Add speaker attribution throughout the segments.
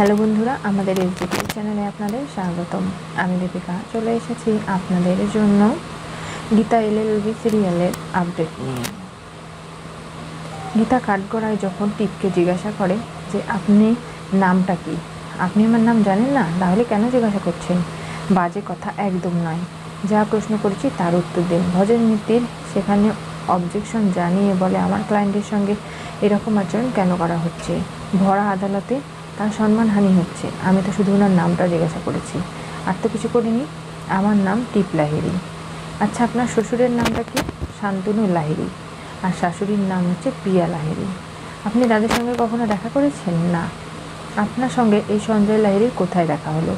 Speaker 1: Hello বন্ধুরা, আমাদের SDP চ্যানেলে আপনাদের স্বাগতম। আমি দীপিকা, চলে এসেছি আপনাদের জন্য গীতা এলএলবি সিরিয়ালের আপডেট নিয়ে। গীতা কাঠগড়ায় যখন টিপকে জিজ্ঞাসা করে যে, আপনি নামটা কি? আপনি আমার নাম জানেন না? তাহলে কেন জিজ্ঞাসা করছেন? বাজে কথা একদম নয়। যা প্রশ্ন করেছি তার উত্তর দিন। ভজন নীতির সেখানে অবজেকশন জানিয়ে বলে, আমার ক্লায়েন্টের সঙ্গে এরকম আচরণ কেন করা হচ্ছে? ভরা আদালতে তার সম্মানহানি হচ্ছে। আমি তো শুধু ওনার নামটা জিজ্ঞাসা করেছি। আর তো কিছু করিনি। আমার নাম টিপ লাহিরি আচ্ছা আপনার শ্বশুরের নামটা কি? শান্তনু লাহিরি আর শাশুড়ির নাম হচ্ছে প্রিয়া লাহিরি আপনি তাদের সঙ্গে কখনো দেখা করেছেন? না। আপনার সঙ্গে এই সঞ্জয় লাহিরির কোথায় দেখা হলো?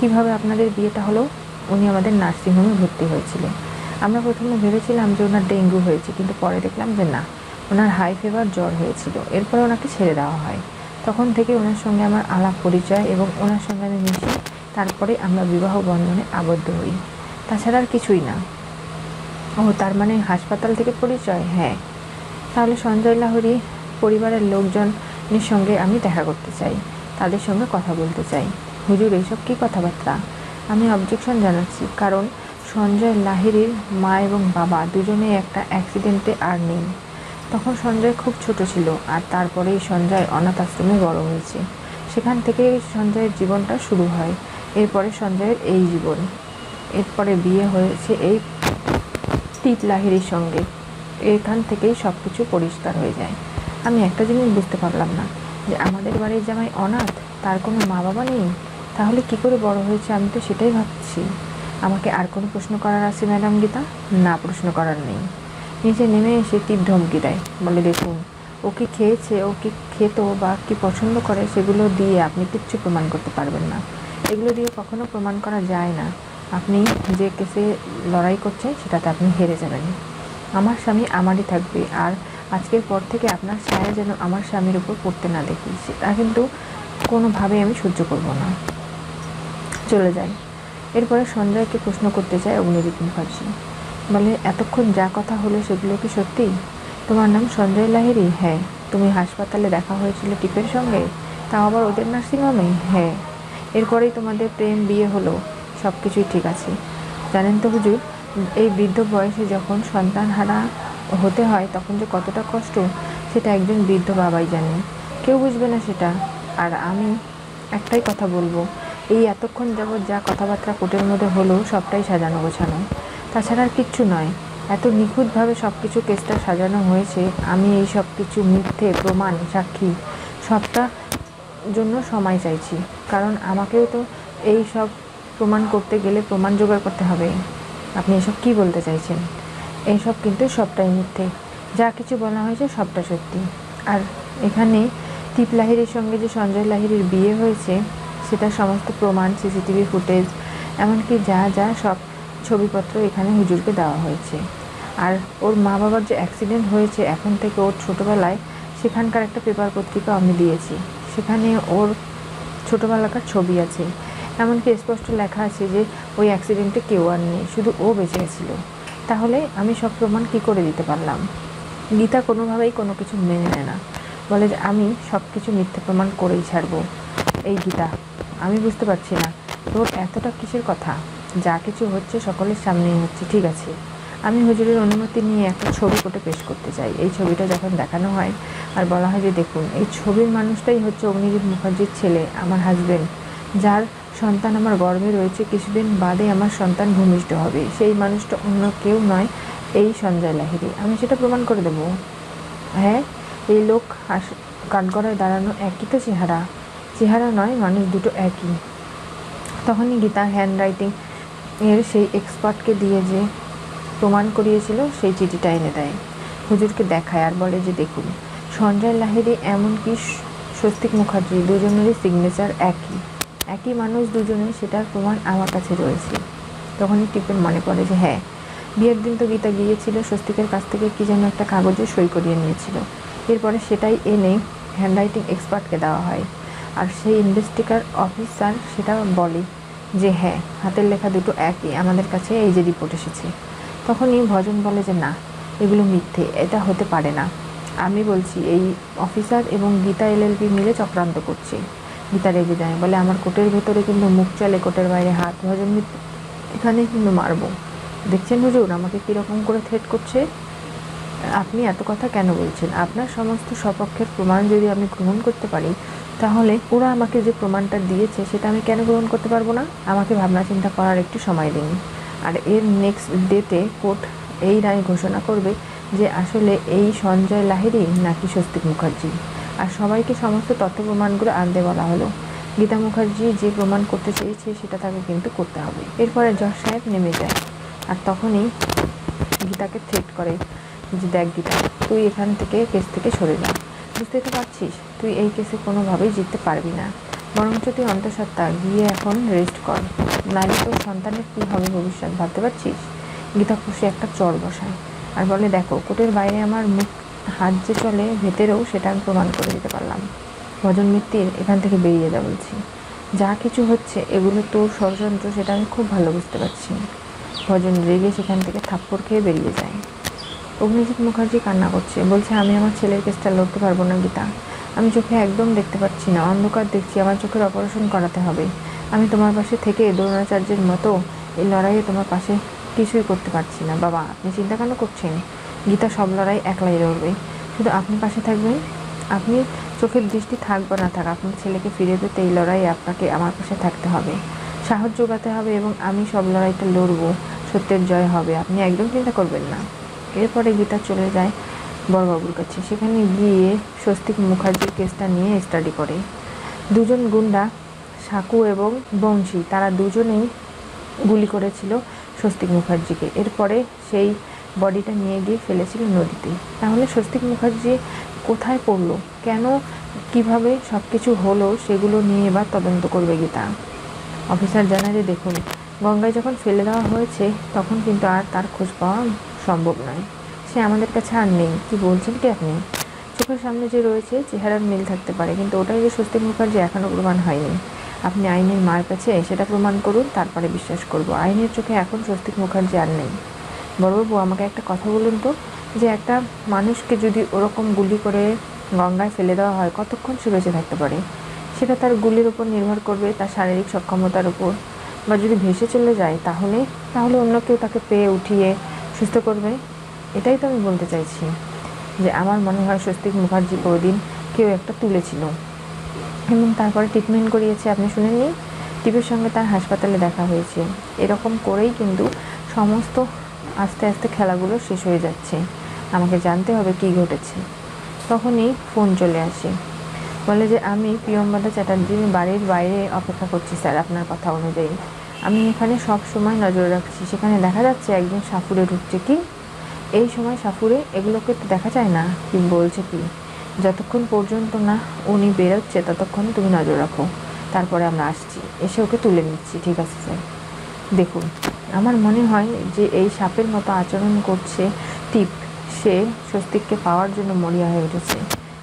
Speaker 1: কীভাবে আপনাদের বিয়েটা হলো? উনি আমাদের নার্সিংহোমে ভর্তি হয়েছিলেন। আমরা প্রথমে ভেবেছিলাম যে ওনার ডেঙ্গু হয়েছে, কিন্তু পরে দেখলাম যে না, ওনার হাই ফিভার জ্বর হয়েছিল। এরপর ওনাকে ছেড়ে দেওয়া হয়। তখন থেকে ওনার সঙ্গে আমার আলাপ পরিচয় এবং ওনার সঙ্গে আমি মিশি। তারপরে আমরা বিবাহ বন্ধনে আবদ্ধ হই। তাছাড়া আর কিছুই না। ও, তার মানে হাসপাতাল থেকে পরিচয়? হ্যাঁ। তাহলে সঞ্জয় লাহরি পরিবারের লোকজনের সঙ্গে আমি দেখা করতে চাই। তাদের সঙ্গে কথা বলতে চাই। হুজুর এইসব কী কথাবার্তা? আমি অবজেকশন জানাচ্ছি, কারণ সঞ্জয় লাহিরির মা এবং বাবা দুজনেই একটা অ্যাক্সিডেন্টে আর নেই। তখন সঞ্জয় খুব ছোট ছিল আর তারপরেই সঞ্জয় অনাথ আশ্রমে বড় হয়েছে। সেখান থেকেই সঞ্জয়ের জীবনটা শুরু হয়। এরপরে সঞ্জয়ের এই জীবন। এরপরে বিয়ে হয়েছে এই টিপ লাহিরির সঙ্গে। এখান থেকেই সব কিছু পরিষ্কার হয়ে যায়। আমি একটা জিনিস বুঝতে পারলাম না, যে আমাদের বাড়ির জামাই অনাথ, তার কোনো মা বাবা নেই? তাহলে কি করে বড় হয়েছে আমি তো সেটাই ভাবছি। আমাকে আর কোনো প্রশ্ন করার আছে, ম্যাডাম গীতা? না, প্রশ্ন করার নেই। নিচে নেমে এসে তীর ধমকি দেয়। বলে, দেখুন ও কি খেয়েছে ও কি খেত বা কি পছন্দ করে সেগুলো দিয়ে আপনি কিচ্ছু প্রমাণ করতে পারবেন না। এগুলো দিয়ে কখনো প্রমাণ করা যায় না। আপনি যে কেসে লড়াই করছেন সেটাতে আপনি হেরে যাবেন। আমার স্বামী আমারই থাকবে আর আজকের পর থেকে আপনার ছায়া যেন আমার স্বামীর উপর পড়তে না দেখি, সেটা কিন্তু কোনোভাবেই আমি সহ্য করব না। চলে যাই। এরপরে সঞ্জয়কে প্রশ্ন করতে চায় অগ্নিদীপ মুখার্জি বলে, এতক্ষণ যা কথা হলো সেগুলো কি সত্যি? তোমার নাম সঞ্জয় লাহিরি হ্যাঁ। তুমি হাসপাতালে দেখা হয়েছিল টিপের সঙ্গে? তাও আবার ওদের নার্সিংহোমে? হ্যাঁ। এরপরেই তোমাদের প্রেম বিয়ে হলো। সব কিছুই ঠিক আছে। জানেন তো হুজুর, এই বৃদ্ধ বয়সে যখন সন্তান হারা হতে হয়, তখন যে কতটা কষ্ট, সেটা একজন বৃদ্ধ বাবাই জানে। কেউ বুঝবে না সেটা। আর আমি একটাই কথা বলব, এই এতক্ষণ যাবৎ যা কথাবার্তা কোটের মধ্যে হলো, সবটাই সাজানো গোছানো। তাছাড়া আর কিচ্ছু নয়। এত নিখুঁতভাবে সব কিছু কেসটা সাজানো হয়েছে, আমি এই সব কিছু মিথ্যে, প্রমাণ, সাক্ষী, সবটা জন্য সময় চাইছি। কারণ আমাকেও তো এই সব প্রমাণ করতে গেলে প্রমাণ জোগাড় করতে হবে। আপনি এসব কি বলতে চাইছেন? এইসব কিন্তু সবটাই মিথ্যে। যা কিছু বলা হয়েছে সবটা সত্যি। আর এখানে টিপ লাহিরির সঙ্গে যে সঞ্জয় লাহিরির বিয়ে হয়েছে সেটার সমস্ত প্রমাণ, সিসিটিভি ফুটেজ, এমনকি যা যা সব ছবিপত্র এখানে হুজুরকে দেওয়া হয়েছে। আর ওর মা বাবার যে অ্যাক্সিডেন্ট হয়েছে এখন থেকে ওর ছোটোবেলায় সেখানকার একটা পেপার পত্রিকা আমি দিয়েছি। সেখানে ওর ছোটোবেলাকার ছবি আছে। এমনকি স্পষ্ট লেখা আছে যে ওই অ্যাক্সিডেন্টে কেউ আর নেই, শুধু ও বেঁচে গেছিল। তাহলে আমি সব প্রমাণ কী করে দিতে পারলাম? গীতা কোনোভাবেই কোনো কিছু মেনে নেয় না। বলে যে আমি সব কিছু মিথ্যে প্রমাণ করেই ছাড়বো। এই গীতা, আমি বুঝতে পারছি না। তোর এতটা কিসের কথা? যা কিছু হচ্ছে সকলের সামনেই হচ্ছে, ঠিক আছে। আমি হুজুরের অনুমতি নিয়ে একটা ছবি কোটে পেশ করতে চাই। এই ছবিটা যখন দেখানো হয় আর বলা হয় যে দেখুন, এই ছবির মানুষটাই হচ্ছে অগ্নিজিৎ মুখার্জির ছেলে, আমার হাজবেন্ড যার সন্তান আমার গর্ভে রয়েছে, কিছুদিন বাদে আমার সন্তান ভূমিষ্ঠ হবে। সেই মানুষটা অন্য কেউ নয়, এই সঞ্জয় লাহিরি আমি সেটা প্রমাণ করে দেবো। হ্যাঁ এই লোক হাস কাঠগড়ায় দাঁড়ানো একই তো চেহারা। চেহারা নয়, মানুষ দুটো একই। তখনই গীতা হ্যান্ড রাইটিং এর সেই এক্সপার্টকে দিয়ে যে প্রমাণ করিয়েছিল, সেই চিঠিটা এনে দেয়। হুজুরকে দেখায় আর বলে যে, দেখুন, সঞ্জয় লাহিরি এমনকি স্বস্তিক মুখার্জি, দুজনেরই সিগনেচার একই। একই মানুষ দুজনে সেটার প্রমাণ আমার কাছে রয়েছে। তখনই টিপের মনে পড়ে যে হ্যাঁ বিয়ের দিন তো গীতা গিয়েছিল, স্বস্তিকের কাছ থেকে কি যেন একটা কাগজে সই করিয়ে নিয়েছিল। এরপরে সেটাই এনে হ্যান্ডরাইটিং এক্সপার্টকে দেওয়া হয়। আর সেই ইনভেস্টিগার অফিসার সেটা বলে যে হ্যাঁ হাতের লেখা দুটো একই আমাদের কাছে, এই যে রিপোর্ট এসেছে। তখনই ভজন বলে যে, না, এগুলো মিথ্যে, এটা হতে পারে না। আমি বলছি, এই অফিসার এবং গীতা এলএলবি মিলে চক্রান্ত করছে। গীতা রেগে যায়, বলে, আমার কোটের ভেতরে কিন্তু মুখ চলে, কোটের বাইরে হাত, ভজন এখানে কিন্তু মারবো। দেখছেন হুজুর, আমাকে কীরকম করে থ্রেট করছে? আপনি এত কথা কেন বলছেন? আপনার সমস্ত সপক্ষের প্রমাণ যদি আমি গ্রহণ করতে পারি তাহলে ওরা আমাকে যে প্রমাণটা দিয়েছে, সেটা আমি কেন গ্রহণ করতে পারব না? আমাকে ভাবনা চিন্তা করার একটু সময় দিন। আর এর নেক্সট ডেতে কোর্ট এই রায় ঘোষণা করবে যে আসলে এই সঞ্জয় লাহিড়ি নাকি স্বস্তিক মুখার্জি। আর সবাইকে সমস্ত তথ্য প্রমাণগুলো আনতে বলা হলো। গীতা মুখার্জি যে প্রমাণ করতে চেয়েছে, সেটা তাকে কিন্তু করতে হবে। এরপরে জজ সাহেব নেমে যায়। আর তখনই গীতাকে থ্রেট করে যে, দেখ গীতা, তুই এখান থেকে কেস থেকে সরে যা। বুঝতেই তো পারছিস? তুই এই কেসে কোনোভাবেই জিততে পারবি না। বরঞ্চ তুই অন্তঃসত্ত্বা গিয়ে এখন রেস্ট কর। নাহলে তোর সন্তানের কী হবে ভবিষ্যৎ, ভাবতে পারছিস? গীতা খুশি একটা চর বসায় আর বলে, দেখো, কোটের বাইরে আমার মুখ, হাত যে চলে ভেতরেও সেটা আমি প্রমাণ করে দিতে পারলাম। ভজন মিত্তির এখান থেকে বেরিয়ে যা বলছি। যা কিছু হচ্ছে, এগুলো তোর ষড়যন্ত্র, সেটা আমি খুব ভালো বুঝতে পারছি। ভজন রেগে সেখান থেকে থাপ্পড় খেয়ে বেরিয়ে যায়। অগ্নিজিৎ মুখার্জি কান্না করছে। বলছে, আমি আমার ছেলের কেসটা লড়তে পারব না, গীতা। আমি চোখে একদম দেখতে পাচ্ছি না, অন্ধকার দেখছি, আমার চোখের অপারেশন করাতে হবে। আমি তোমার পাশে থেকে দ্রোণাচার্যের মতো এই লড়াইয়ে তোমার পাশে কিছুই করতে পারছি না। বাবা, আপনি চিন্তা কেন করছেন? গীতা সব লড়াই একলাই লড়বে। শুধু আপনি পাশে থাকবেন? আপনি চোখের দৃষ্টি থাক বা না থাক, আপনার ছেলেকে ফিরে পেতে এই লড়াইয়ে আপনাকে আমার পাশে থাকতে হবে। সাহস যোগাতে হবে এবং আমি সব লড়াইটা লড়বো। সত্যের জয় হবে, আপনি একদম চিন্তা করবেন না। এরপরে গীতা চলে যায় বড়বাবুর কাছে। সেখানে গিয়ে স্বস্তিক মুখার্জির কেসটা নিয়ে স্টাডি করে। দুজন গুন্ডা, সাকু এবং বংশী, তারা দুজনেই গুলি করেছিল স্বস্তিক মুখার্জিকে। এরপরে সেই বডিটা নিয়ে গিয়ে ফেলেছিল নদীতে। তাহলে স্বস্তিক মুখার্জি কোথায় পড়ল? কেন, কীভাবে সব কিছু হলো, সেগুলো নিয়ে এবার তদন্ত করবে গীতা। অফিসার জানায় যে, দেখুন, গঙ্গায় যখন ফেলে দেওয়া হয়েছে, তখন কিন্তু আর তার খোঁজ পাওয়া সম্ভব নয়। সে আমাদের কাছে আর নেই। কি বলছেন কি আপনি? চোখের সামনে যে রয়েছে, চেহারার মিল থাকতে পারে, কিন্তু ওটাই যে স্বস্তিক মুখার্জি এখনও প্রমাণ হয়নি। আপনি আইনের মার কাছে সেটা প্রমাণ করুন, তারপরে বিশ্বাস করব। আইনের চোখে এখন স্বস্তিক মুখার্জি আর নেই। বড়বাবু, আমাকে একটা কথা বলুন তো, যে একটা মানুষকে যদি ওরকম গুলি করে গঙ্গায় ফেলে দেওয়া হয়, কতক্ষণ সে বেঁচে থাকতে পারে? সেটা তার গুলির উপর নির্ভর করবে, তার শারীরিক সক্ষমতার উপর। বা যদি ভেসে চলে যায়, তাহলে? তাহলে অন্য কেউ তাকে পেয়ে উঠিয়ে সুস্থ করবে। এটাই তো আমি বলতে চাইছি যে আমার মনে হয় স্বস্তিক মুখার্জি ওই দিন কেউ একটা তুলেছিল। এবং তারপরে ট্রিটমেন্ট করিয়েছে, আপনি শুনেননি? টিপের সঙ্গে তার হাসপাতালে দেখা হয়েছে। এরকম করেই কিন্তু সমস্ত আস্তে আস্তে খেলাগুলো শেষ হয়ে যাচ্ছে। আমাকে জানতে হবে কি ঘটেছে। তখনই ফোন চলে আসে। বলে যে, আমি প্রিয়ম্বদা চ্যাটার্জির বাড়ির বাইরে অপেক্ষা করছি স্যার আপনার কথা অনুযায়ী। আমি এখানে সব সময় নজর রাখছি। সেখানে দেখা যাচ্ছে একজন সাপুরে ঢুকছে। কি এই সময় সাপুরে এগুলোকে তো দেখা যায় না, কি বলছে কি? যতক্ষণ পর্যন্ত না উনি বেরোচ্ছে ততক্ষণ তুমি নজর রাখো। তারপরে আমরা আসছি। এসে ওকে তুলে নিচ্ছি, ঠিক আছে স্যার? দেখুন, আমার মনে হয় যে এই সাপের মতো আচরণ করছে টিপ। সে স্বস্তিককে পাওয়ার জন্য মরিয়া হয়ে উঠেছে।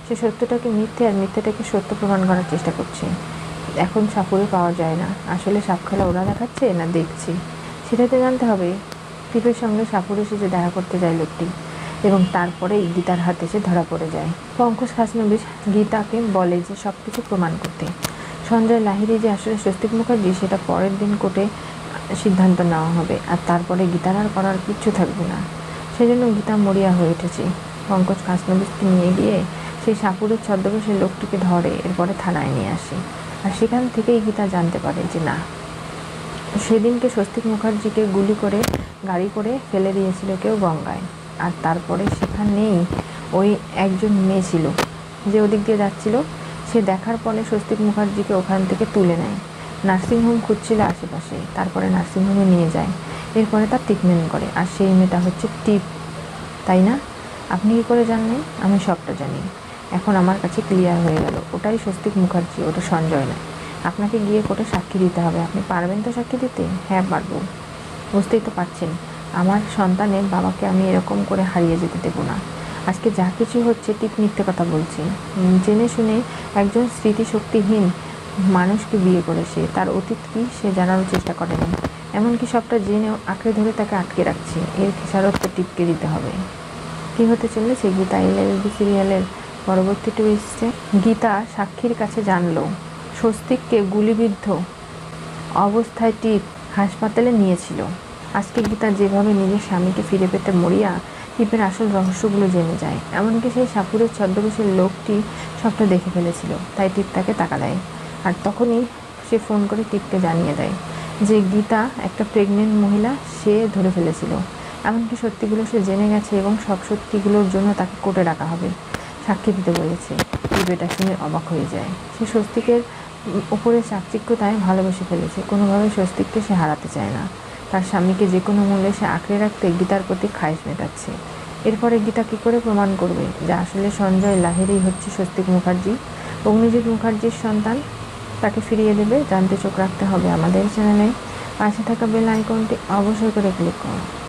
Speaker 1: সে সত্যটাকে মিথ্যে আর মিথ্যেটাকে সত্য প্রমাণ করার চেষ্টা করছে। এখন সাপুরে পাওয়া যায় না। আসলে সাপ খেলা ওরা দেখাচ্ছে না দেখছি? সেটাই তো জানতে হবে। টিপের সঙ্গে সাপুর এসে দেখা করতে যায় লোকটি এবং তারপরেই গীতার হাতে সে ধরা পড়ে যায়। পঙ্কজ খাসনবিশ গীতাকে বলে যে সব কিছু প্রমাণ করতে। সঞ্জয় লাহিরি যে আসলে স্বস্তিক মুখার্জি, সেটা পরের দিন কোর্টে সিদ্ধান্ত নেওয়া হবে আর তারপরে গীতার আর করার কিচ্ছু থাকবে না। সেজন্য গীতা মরিয়া হয়ে উঠেছে। পঙ্কজ খাসনবিশকে নিয়ে গিয়ে সেই সাপুরের ছদ্মবেশে লোকটিকে ধরে, এরপরে থানায় নিয়ে আসে। আর সেখান থেকেই গীতা জানতে পারে যে, না সেদিনকে স্বস্তিক মুখার্জিকে গুলি করে, গাড়ি করে ফেলে দিয়েছিল কেউ গঙ্গায়। আর তারপরে সেখানেই ওই একজন মেয়ে ছিল যে ওদিক দিয়ে যাচ্ছিল। সে দেখার পরে স্বস্তিক মুখার্জিকে ওখান থেকে তুলে নেয়। নার্সিংহোম খুঁজছিল আশেপাশে, তারপরে নার্সিংহোমে নিয়ে যায়। এরপরে তার ট্রিটমেন্ট করে। আর সেই মেয়েটা হচ্ছে টিপ, তাই না? আপনি কী করে জানলেন? আমি সবটা জানি। এখন আমার কাছে ক্লিয়ার হয়ে গেল। ওটাই স্বস্তিক মুখার্জি, ওটা সঞ্জয় নয়। আপনাকে গিয়ে কোর্টে সাক্ষী দিতে হবে। আপনি পারবেন তো সাক্ষী দিতে? হ্যাঁ পারব। বুঝতেই তো পারছেন। আমার সন্তানের বাবাকে আমি এরকম করে হারিয়ে যেতে দেবো না। আজকে যা কিছু হচ্ছে ঠিক মিথ্যে কথা বলছি। জেনে শুনে একজন স্মৃতিশক্তিহীন মানুষকে বিয়ে করেছে। তার অতীত কি সে জানারও চেষ্টা করেনি। এমনকি সবটা জেনেও আঁকড়ে ধরে তাকে আটকে রাখছে। এর খেসারত তো টিপকে দিতে হবে। কী হতে চলেছে? গীতা এলএলবি সিরিয়ালের পরবর্তী টুইস্টে গীতা সাক্ষীর কাছে জানলো। স্বস্তিককে গুলিবিদ্ধ অবস্থায় টিপ হাসপাতালে নিয়েছিল। আজকে গীতা যেভাবে নিজের স্বামীকে ফিরে পেতে মরিয়া, টিপের আসল রহস্যগুলো জেনে যায়। এমনকি সেই সাপুরের ছদ্মবেশের লোকটি সবটা দেখে ফেলেছিল, তাই টিপ তাকে টাকা দেয়। আর তখনই সে ফোন করে টিপকে জানিয়ে দেয় যে গীতা একটা প্রেগনেন্ট মহিলা, সে ধরে ফেলেছিল। এমনকি সত্যিগুলো সে জেনে গেছে এবং সব সত্যিগুলোর জন্য তাকে কোর্টে ডাকা হবে। সাক্ষী দিতে বলেছে, টিপ এটা শুনে অবাক হয়ে যায়। সে স্বস্তিকের উপরে চাকচিক্যতায় ভালোবেসে ফেলেছে। কোনোভাবে স্বস্তিককে সে হারাতে চায় না। তার স্বামীকে যে কোনো মূল্যে সে আঁকড়ে রাখতে গীতার প্রতি খায়েশ মেটাচ্ছে। এরপরে গীতা কী করে প্রমাণ করবে? যে আসলে সঞ্জয় লাহেরই হচ্ছে স্বস্তিক মুখার্জি। অগ্নিজিৎ মুখার্জির সন্তান তাকে ফিরিয়ে দেবে। জানতে চোখ রাখতে হবে আমাদের চ্যানেলে। পাশে থাকা বেল আইকনটি অবশ্যই করে ক্লিক করুন।